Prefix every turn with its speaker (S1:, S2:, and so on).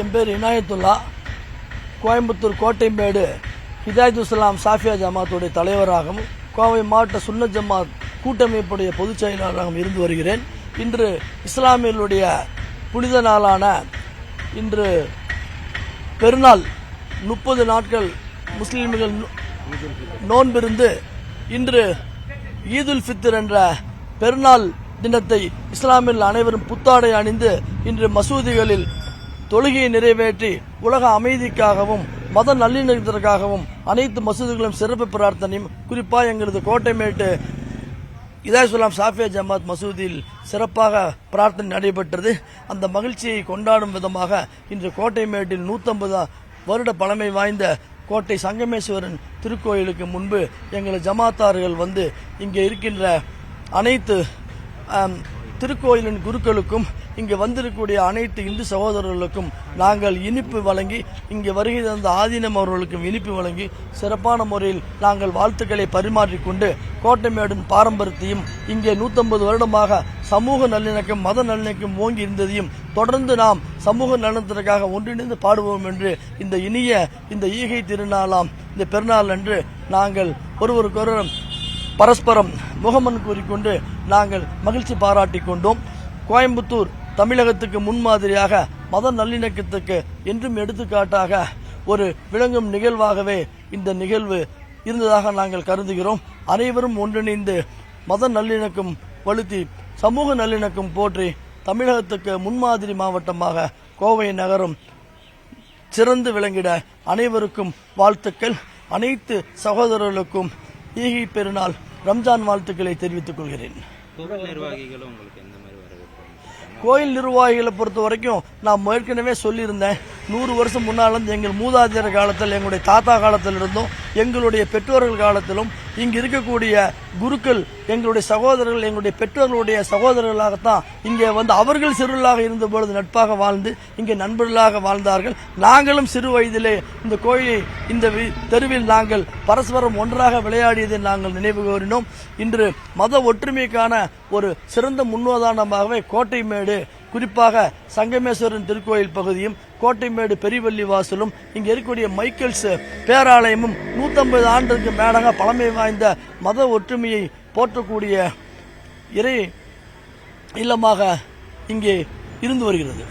S1: என் பேர் இனாயத்துல்லா. கோயம்புத்தூர் கோட்டைமேடு ஹிதாயத் இஸ்லாம் சாஃபியா ஜமாத்துடைய தலைவராகவும் கோவை மாவட்ட சுன்ன ஜமாத் கூட்டமைப்புடைய பொதுச் செயலாளராகவும் இருந்து வருகிறேன். இன்று இஸ்லாமியர்களுடைய புனித நாளான இன்று பெருநாள். முப்பது நாட்கள் முஸ்லீம்கள் நோன்பிருந்து இன்று ஈதுல் ஃபித்ர் என்ற பெருநாள் தினத்தை இஸ்லாமியர்கள் அனைவரும் புத்தாடை அணிந்து இன்று மசூதிகளில் தொழுகையை நிறைவேற்றி உலக அமைதிக்காகவும் மத நல்லிணக்கத்திற்காகவும் அனைத்து மசூதிகளும் சிறப்பு பிரார்த்தனையும் குறிப்பாக எங்களது கோட்டைமேட்டு இதாசுலாம் சாஃபியா ஜமாத் மசூதியில் சிறப்பாக பிரார்த்தனை நடைபெற்றது. அந்த மகிழ்ச்சியை கொண்டாடும் விதமாக இன்று கோட்டைமேட்டில் நூற்றம்பது வருட பழமை வாய்ந்த கோட்டை சங்கமேஸ்வரன் திருக்கோயிலுக்கு முன்பு எங்கள் ஜமாத்தார்கள் வந்து இங்கே இருக்கின்ற அனைத்து திருக்கோயிலின் குருக்களுக்கும் இங்கே வந்திருக்கக்கூடிய அனைத்து இந்து சகோதரர்களுக்கும் நாங்கள் இனிப்பு வழங்கி இங்கே வருகை தந்த ஆதீனம் அவர்களுக்கும் இனிப்பு வழங்கி சிறப்பான முறையில் நாங்கள் வாழ்த்துக்களை பரிமாறிக்கொண்டு கோட்டைமேடின் பாரம்பரியத்தையும் இங்கே நூற்றம்பது வருடமாக சமூக நல்லிணக்கம் மத நல்லிணக்கம் ஓங்கி இருந்ததையும் தொடர்ந்து நாம் சமூக நலனத்திற்காக ஒன்றிணைந்து பாடுவோம் என்று இந்த இனிய இந்த ஈகை திருநாளாம் இந்த பெருநாள் அன்று நாங்கள் ஒருவருக்கொருவர் பரஸ்பரம் முகமன் கூறிக்கொண்டு நாங்கள் மகிழ்ச்சி பாராட்டி கொண்டோம் கோயம்புத்தூர் தமிழகத்துக்கு முன்மாதிரியாக மத நல்லிணக்கத்துக்கு என்றும் எடுத்துக்காட்டாக ஒரு விளங்கும் நிகழ்வாகவே இந்த நிகழ்வு இருந்ததாக நாங்கள் கருதுகிறோம். அனைவரும் ஒன்றிணைந்து மத நல்லிணக்கம் வலுத்தி சமூக நல்லிணக்கம் போற்றி தமிழகத்துக்கு முன்மாதிரி மாவட்டமாக கோவை நகரம் சிறந்து விளங்கிட அனைவருக்கும் வாழ்த்துக்கள். அனைத்து சகோதரர்களுக்கும் ஈகை பெருநாள் ரம்ஜான் வாழ்த்துக்களை தெரிவித்துக் கொள்கிறேன்.
S2: நிர்வாகிகளும் உங்களுக்கு
S1: கோயில் நிர்வாகிகளை பொறுத்த வரைக்கும் நான் ஏற்கனவே சொல்லியிருந்தேன். நூறு வருஷம் முன்னாலிருந்து எங்கள் மூதாதையர் காலத்தில் எங்களுடைய தாத்தா காலத்தில் இருந்தும் எங்களுடைய பெற்றோர்கள் காலத்திலும் இங்கு இருக்கக்கூடிய குருக்கள் எங்களுடைய சகோதரர்கள் எங்களுடைய பெற்றோர்களுடைய சகோதரர்களாகத்தான் இங்கே வந்து அவர்கள் சிறுவர்களாக இருந்த பொழுது நட்பாக வாழ்ந்து இங்கே நண்பர்களாக வாழ்ந்தார்கள். நாங்களும் சிறு வயதிலே இந்த கோயிலை இந்த வி- தெருவில் நாங்கள் பரஸ்பரம் ஒன்றாக விளையாடியதை நாங்கள் நினைவு கூறினோம். இன்று மத ஒற்றுமைக்கான ஒரு சிறந்த முன்னுதாரணமாகவே கோட்டைமேடு குறிப்பாக சங்கமேஸ்வரன் திருக்கோயில் பகுதியும் கோட்டைமேடு பெரியவள்ளி வாசலும் இங்கே இருக்கக்கூடிய மைக்கேல்ஸ் பேராலயமும் நூற்றம்பது ஆண்டுக்கு மேலாக பழமை வாய்ந்த மத ஒற்றுமையை போற்றக்கூடிய இறை இல்லமாக இங்கே இருந்து வருகிறது.